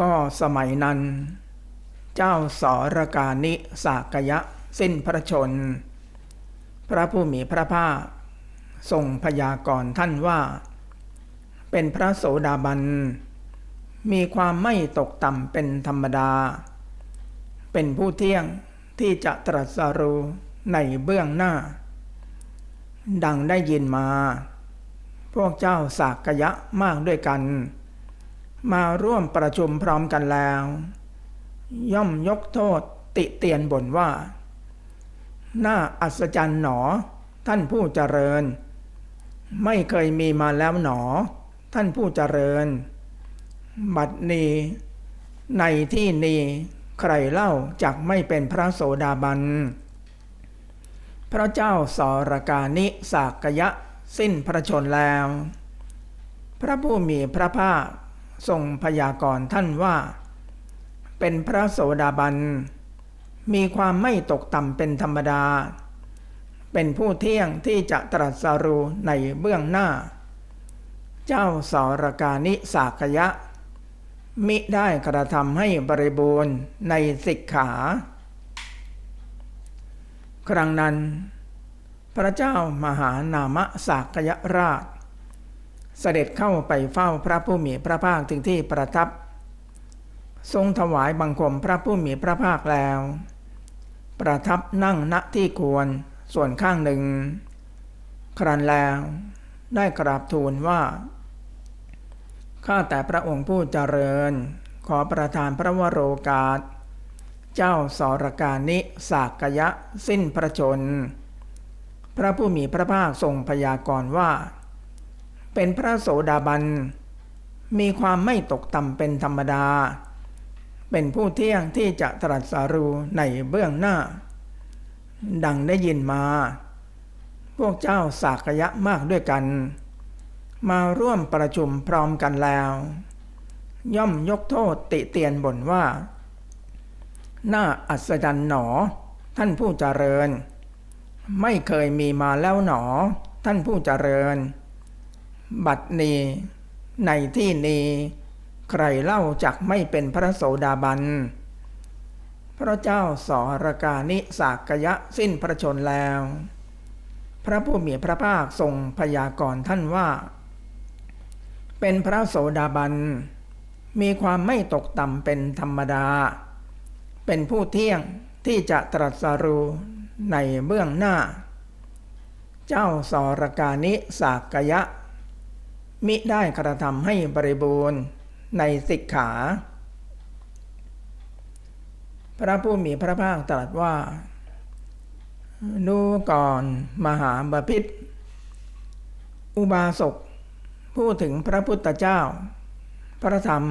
ก็สมัยนั้น เจ้าสรกานิสากยะสิ้นพระชน พระผู้มีพระภาคทรงพยากรณ์ท่านว่า เป็นพระโสดาบัน มีความไม่ตกต่ำเป็นธรรมดา เป็นผู้เที่ยงที่จะตรัสรู้ในเบื้องหน้า ดังได้ยินมา พวกเจ้าสากยะมากด้วยกัน มาร่วมประชุมพร้อมกันแล้ว ย่อมยกโทษติเตียนบ่นว่า น่าอัศจรรย์หนอ ท่านผู้เจริญ ไม่เคยมีมาแล้วหนอ ท่านผู้เจริญ บัดนี้ในที่นี้ใครเล่าจักไม่เป็นพระโสดาบัน พระเจ้าสรกานิสากยะสิ้นพระชนแล้ว พระผู้มีพระภาค ทรงพยากรณ์ท่านว่า เป็นพระโสดาบัน มีความไม่ตกต่ำเป็นธรรมดา เป็นผู้เที่ยงที่จะตรัสรู้ในเบื้องหน้า เจ้าสารกานิสากยะ มิได้กระทำให้บริบูรณ์ในสิกขา ครั้งนั้น พระเจ้ามหานามสากยราช เสด็จเข้าไปเฝ้าพระผู้มีพระภาคถึงที่ประทับ ทรงถวายบังคมพระผู้มีพระภาคแล้ว ประทับนั่งณที่ควรส่วนข้างหนึ่ง ครันแล้วได้กราบทูลว่า ข้าแต่พระองค์ผู้เจริญ ขอประทานพระวโรกาส เจ้าสรกานิสากยะสิ้นพระชน พระผู้มีพระภาคทรงพยากรณ์ว่า เป็นพระโสดาบัน มีความไม่ตกต่ำเป็นธรรมดา เป็นผู้เที่ยงที่จะตรัสรู้ในเบื้องหน้า ดังได้ยินมา พวกเจ้าสากยะมากด้วยกัน มาร่วมประชุมพร้อมกันแล้ว ย่อมยกโทษติเตียนบ่นว่า หน่าอัศจรรย์หนอ ท่านผู้เจริญ ไม่เคยมีมาแล้วหนอ ท่านผู้เจริญ บัดนี้ในที่นี้ใครเล่าจักไม่เป็นพระโสดาบัน พระเจ้าสรกานิสากยะสิ้นพระชนแล้ว พระผู้มีพระภาคทรงพยากรณ์ท่านว่า เป็นพระโสดาบัน มีความไม่ตกต่ำเป็นธรรมดา เป็นผู้เที่ยงที่จะตรัสรู้ในเบื้องหน้า เจ้าสรกานิสากยะ มิได้กระทำให้บริบูรณ์ในสิกขา พระผู้มีพระภาคตรัสว่า ดูก่อนมหาบพิษอุบาสกพูดถึงพระพุทธเจ้า พระธรรม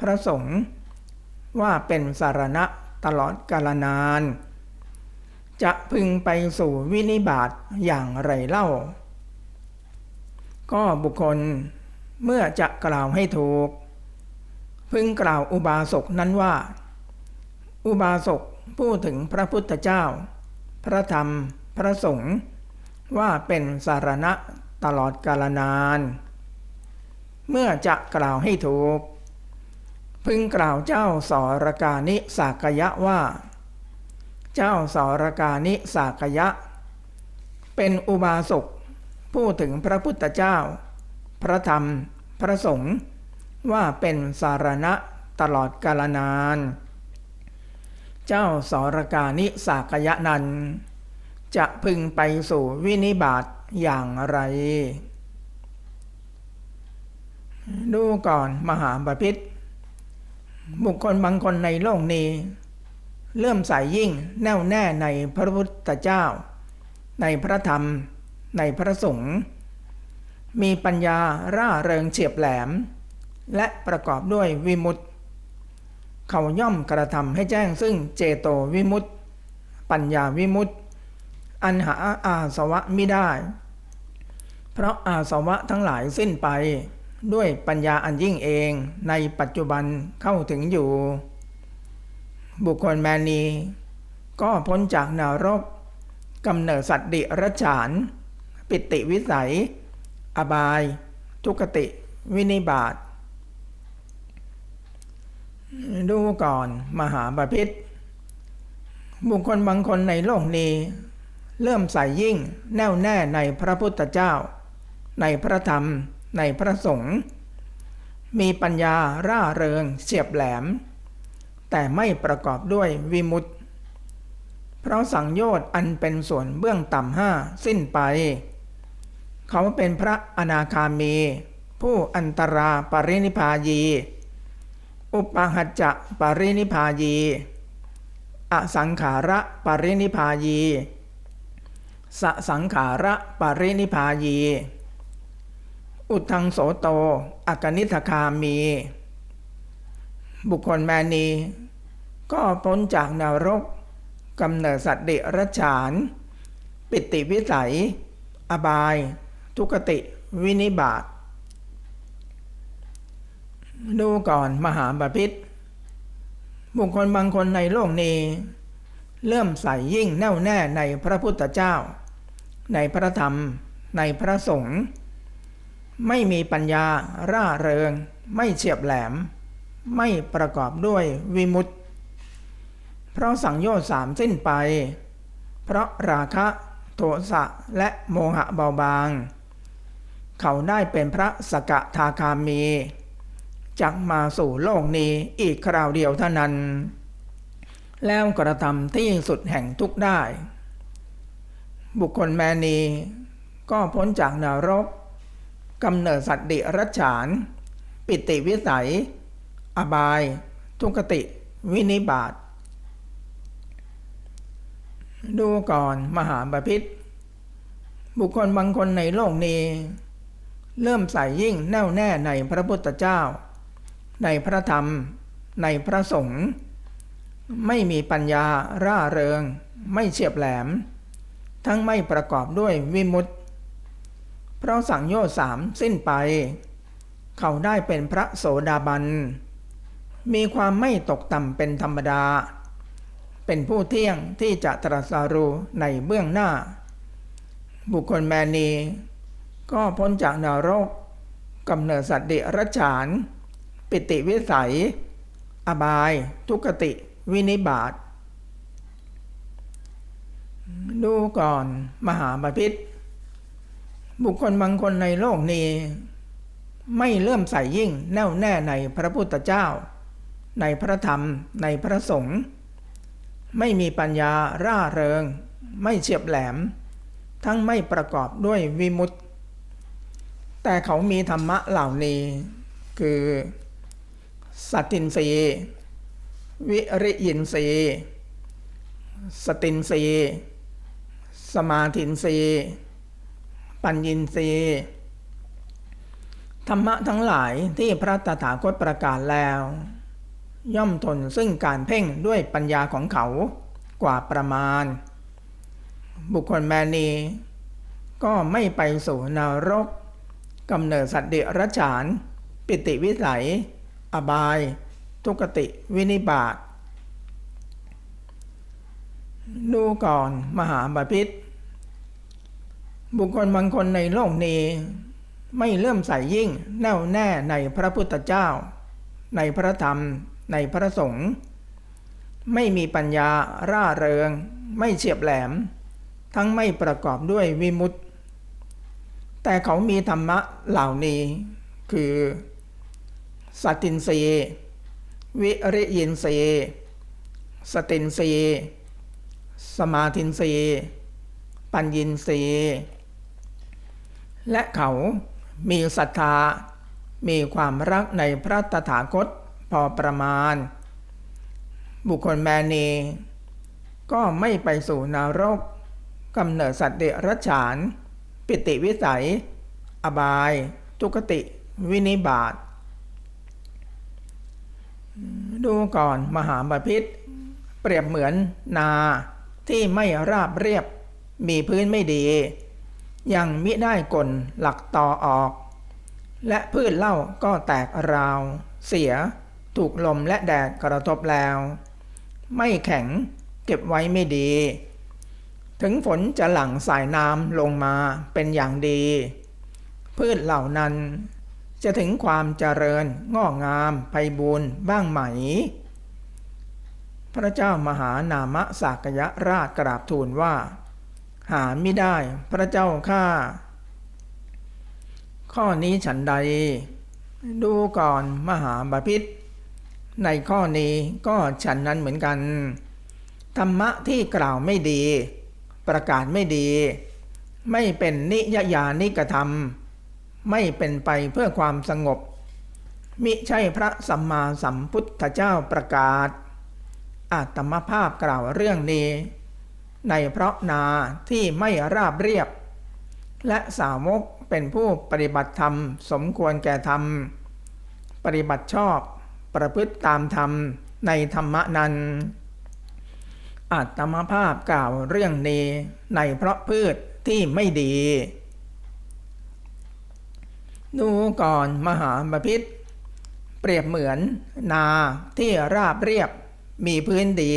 พระสงฆ์ว่าเป็นสารณะตลอดกาลนาน จะพึงไปสู่วินิบาตอย่างไรเล่า ก็บุคคลเมื่อจะกล่าวให้ถูก พึงกล่าวอุบาสกนั้นว่า อุบาสกพูดถึงพระพุทธเจ้า พระธรรม พระสงฆ์ว่าเป็นสารณะตลอดกาลนาน เมื่อจะกล่าวให้ถูก พึงกล่าวเจ้าสรกานิสากยะว่า เจ้าสรกานิสากยะ เป็นอุบาสก พูดถึงพระพุทธเจ้า พระธรรม พระสงฆ์ว่าเป็นสารณะตลอดกาลนาน เจ้าสรกานิสากยะนัน จะพึงไปสู่วินิบาตอย่างไร ดูก่อนมหาบพิษบุคคลบางคนในโลกนี้ เลื่อมใสยยิ่งแน่วแน่ในพระพุทธเจ้า ในพระธรรม ในพระสงฆ์มีปัญญาร่าเริงเฉียบแหลม และประกอบด้วยวิมุตติ เขาย่อมกระทำให้แจ้งซึ่งเจโตวิมุตติ ปัญญาวิมุตติ อันหาอาสวะไม่ได้ เพราะอาสวะทั้งหลายสิ้นไป ด้วยปัญญาอันยิ่งเองในปัจจุบันเข้าถึงอยู่ บุคคลแมนีก็พ้นจากนรกกำเนิดสัตว์ดิรัจฉาน ปิติวิสัย อบาย ทุกติ วินิบาตดูก่อนมหาบาพิษบุคคลบางคนในโลกนี้ เริ่มใส่ยิ่งแน่วแน่ในพระพุทธเจ้า ในพระธรรม ในพระสงฆ์มีปัญญาร่าเริงเฉียบแหลม แต่ไม่ประกอบด้วยวิมุตติ เพราะสังโยชน์อันเป็นส่วนเบื้องต่ำห้าสิ้นไป เขาเป็นพระอนาคามี ผู้อันตราปรินิพายี อุปหัจจะปรินิพายี อสังขาระปรินิพายีสสังขาระปรินิพายี อุทังโสโตอกนิทคามี บุคคลแมนี ก็พ้นจากนรกกำเนิดสัตว์เดรัจฉาน ปิติวิสัย อบาย ทุกติวินิบาตดูก่อนมหาบาพิษบุคคลบางคนในโลกนี้ เริ่มใส่ยิ่งแน่วแน่ในพระพุทธเจ้า ในพระธรรม ในพระสงฆ์ไม่มีปัญญาร่าเริง ไม่เฉียบแหลม ไม่ประกอบด้วยวิมุตติ เพราะสังโยชน์สามสิ้นไป เพราะราคะ โทสะและโมหะเบาบาง เขาได้เป็นพระสกทาคามีจักมาสู่โลกนี้อีกคราวเดียวเท่านั้น แล้วกระทำที่สุดแห่งทุกได้ บุคคลแมนีก็พ้นจากนรกกำเนิดสัตว์ดิรัจฉาน ปิติวิสัย อบาย ทุกติ วินิบาตดูก่อนมหาบาพิษบุคคลบางคนในโลกนี้ เริ่มใส่ยิ่งแน่วแน่ในพระพุทธเจ้า ในพระธรรม ในพระสงฆ์ไม่มีปัญญาร่าเริง ไม่เฉียบแหลม ทั้งไม่ประกอบด้วยวิมุตติ เพราะสังโยชน์สามสิ้นไป เขาได้เป็นพระโสดาบัน มีความไม่ตกต่ำเป็นธรรมดา เป็นผู้เที่ยงที่จะตรัสรู้ในเบื้องหน้า บุคคลแมนี ก็พ้นจากนรกกำเนิดสัตว์เดรัจฉาน ปิติวิสัย อบาย ทุกติ วินิบาตดูก่อนมหาบาพิษบุคคลบางคนในโลกนี้ ไม่เลื่อมใส่ยิ่งแน่วแน่ในพระพุทธเจ้า ในพระธรรมในพระสงฆ์ไม่มีปัญญาร่าเริง ไม่เฉียบแหลม ทั้งไม่ประกอบด้วยวิมุตติ แต่เขามีธรรมะเหล่านี้ คือสัตินรีวิริยินรีสตินรีสมาธินรีปัญญินรีธรรมะทั้งหลายที่พระตถาคตประกาศแล้ว ย่อมทนซึ่งการเพ่งด้วยปัญญาของเขากว่าประมาณ บุคคลแมนีก็ไม่ไปสู่นรก กำเนิดสัตว์เดรัจฉาน ปิติวิสัย อบาย ทุกติวินิบาตดูก่อนมหาบาพิษบุคคลบางคนในโลกนี้ ไม่เลื่อมใสยยิ่งแน่วแน่ในพระพุทธเจ้า ในพระธรรม ในพระสงฆ์ไม่มีปัญญาร่าเริง ไม่เฉียบแหลม ทั้งไม่ประกอบด้วยวิมุตติ แต่เขามีธรรมะเหล่านี้ คือสตินรีวิริยินรีสตินรีสมาธินรีปัญญินรีและเขามีศรัทธา มีความรักในพระตถาคตพอประมาณ บุคคลแมนีก็ไม่ไปสู่นรกกำเนิดสัตว์เดรัจฉาน ปิติวิสัย อบาย ทุกติ วินิบาต ดูก่อนมหาบาพิษเปรียบเหมือนนาที่ไม่ราบเรียบ มีพื้นไม่ดี ยังมิได้กลหลักต่อออก และพืชเล่าก็แตกราว เสียถูกลมและแดดกระทบแล้ว ไม่แข็งเก็บไว้ไม่ดี ถึงฝนจะหลั่งสายน้ำลงมาเป็นอย่างดี พืชเหล่านั้น จะถึงความเจริญงอกงามไพบูรณ์บ้างไหม พระเจ้ามหานามะสากยราชกราบทูลว่า หาไม่ได้พระเจ้าข้าข้อนี้ฉันใด ดูก่อนมหาบาพิษในข้อนี้ก็ฉันนั้นเหมือนกัน ธรรมะที่กล่าวไม่ดี ประกาศไม่ดี ไม่เป็นนิยยานิกธรรม ไม่เป็นไปเพื่อความสงบ มิใช่พระสัมมาสัมพุทธเจ้าประกาศ อาตมภาพกล่าวเรื่องนี้ ในเพราะนาที่ไม่ราบเรียบ และสาวกเป็นผู้ปฏิบัติธรรม สมควรแก่ธรรม ปฏิบัติชอบประพฤติตามธรรมในธรรมนั้น อาตมภาพกล่าวเรื่องนี้ในเพราะพืชที่ไม่ดี ดูก่อนมหาบพิษเปรียบเหมือนนาที่ราบเรียบมีพื้นดี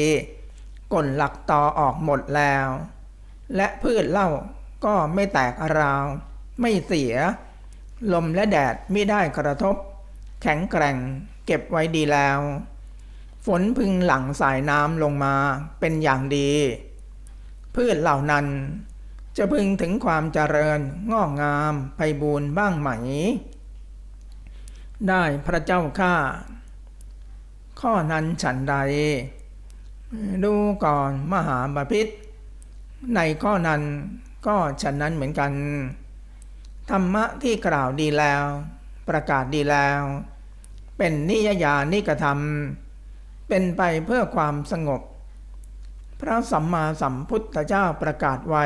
กลหลักตอออกหมดแล้ว และพืชเล่าก็ไม่แตกราว ไม่เสีย ลมและแดดไม่ได้กระทบ แข็งแกร่งเก็บไว้ดีแล้ว ฝนพึงหลั่งสายน้ำลงมาเป็นอย่างดี พืชเหล่านั้น จะพึงถึงความเจริญงอกงามไพบูรณ์บ้างไหม ได้พระเจ้าข้าข้อนั้นฉันใด ดูก่อนมหาบาพิษในข้อนั้นก็ฉันนั้นเหมือนกัน ธรรมะที่กล่าวดีแล้ว ประกาศดีแล้ว เป็นนิยยานิกธรรม เป็นไปเพื่อความสงบ พระสัมมาสัมพุทธเจ้าประกาศไว้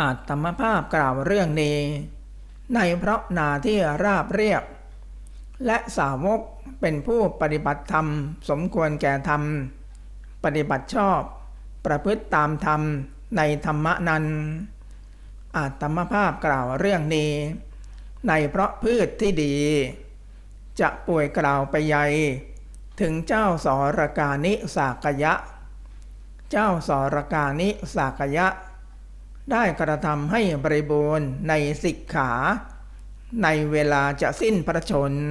อาตมภาพกล่าวเรื่องนี้ ในเพราะนาที่ราบเรียบ และสาวกเป็นผู้ปฏิบัติธรรม สมควรแก่ธรรม ปฏิบัติชอบ ประพฤติตามธรรมในธรรมนั้น อาตมภาพกล่าวเรื่องนี้ ในเพราะพืชที่ดี จะป่วยกล่าวไปใหญ่ ถึงเจ้าสรกานิสากยะ เจ้าสรกานิสากยะ ได้กระทำให้บริบูรณ์ในสิกขา ในเวลาจะสิ้นพระชนม์